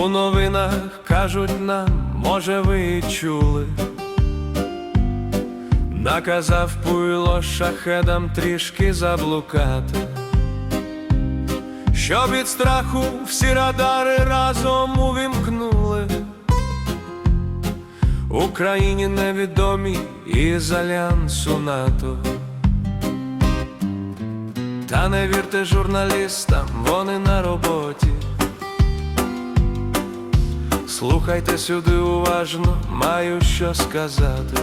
У новинах кажуть нам, може ви чули. Наказав пуйло шахедам трішки заблукати, щоб від страху всі радари разом увімкнули. Україні невідомі із альянсу НАТО. Та не вірте журналістам, вони на роботі. Слухайте сюди уважно, маю що сказати.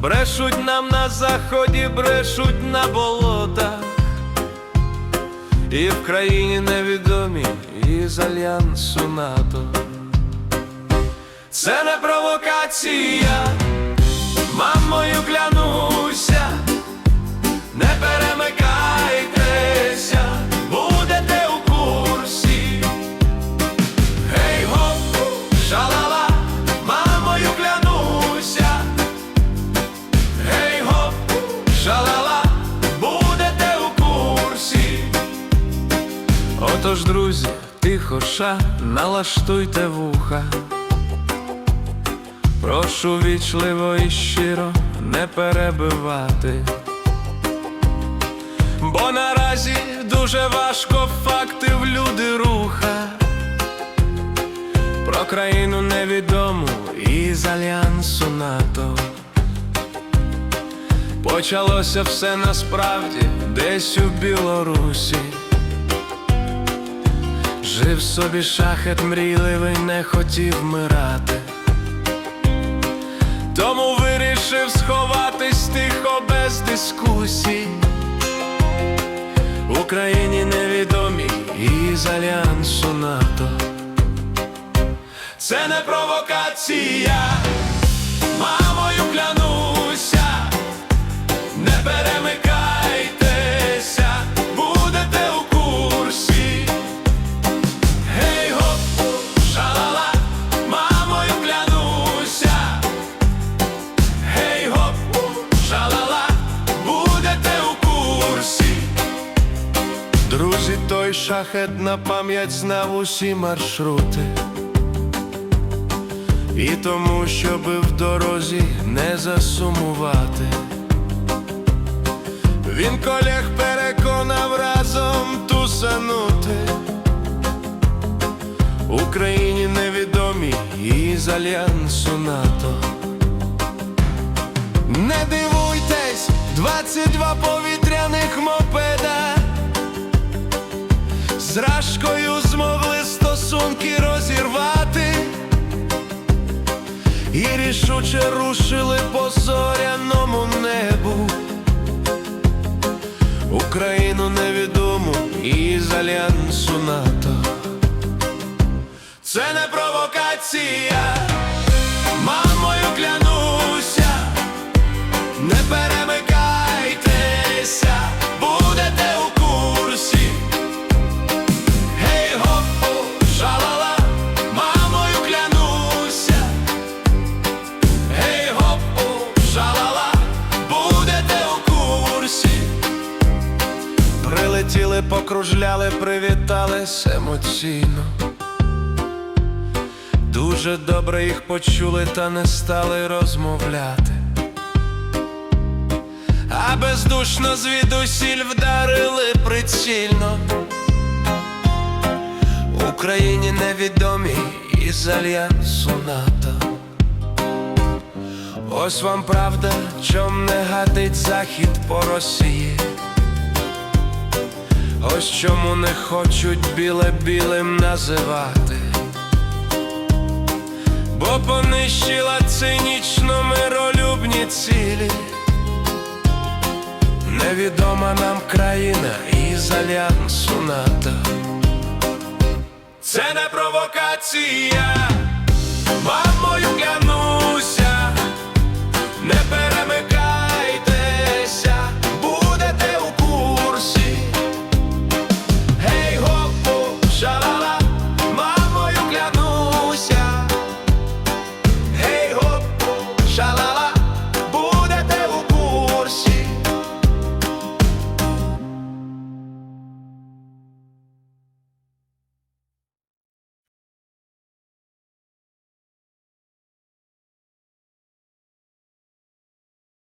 Брешуть нам на заході, брешуть на болотах, і в країні невідомі із альянсу НАТО. Це не провокація, мамою клянуся, Отож, друзі, тихо ша, налаштуйте вуха. Прошу вічливо і щиро не перебивати. Бо наразі дуже важко факти в люди руха. Про країну невідому із альянсу НАТО. Почалося все насправді десь у Білорусі. Жив собі шахет мрійливий, не хотів вмирати, Тому вирішив сховатись тихо без дискусій. Україні невідомі із альянсу НАТО. Це не провокація, Друзі, той шахет на пам'ять знав усі маршрути. І тому, щоби в дорозі не засумувати. Він колег переконав разом тусанути. Україні невідомі із альянсу НАТО. Не дивуйтесь, 22 повітряних мопеда з змогли стосунки розірвати і рішуче рушили по зоряному небу. Україну невідому із альянсу НАТО. Це не провокація, мамою клянуся, Прилетіли, покружляли, привітались емоційно. Дуже добре їх почули та не стали розмовляти. А бездушно звідусіль вдарили прицільно. Україні невідомі із альянсу НАТО. Ось вам правда, чом не гатить захід по Росії. Ось чому не хочуть біле білим називати, бо понищила цинічно миролюбні цілі. Невідома нам країна із альянсу НАТО. Це не провокація.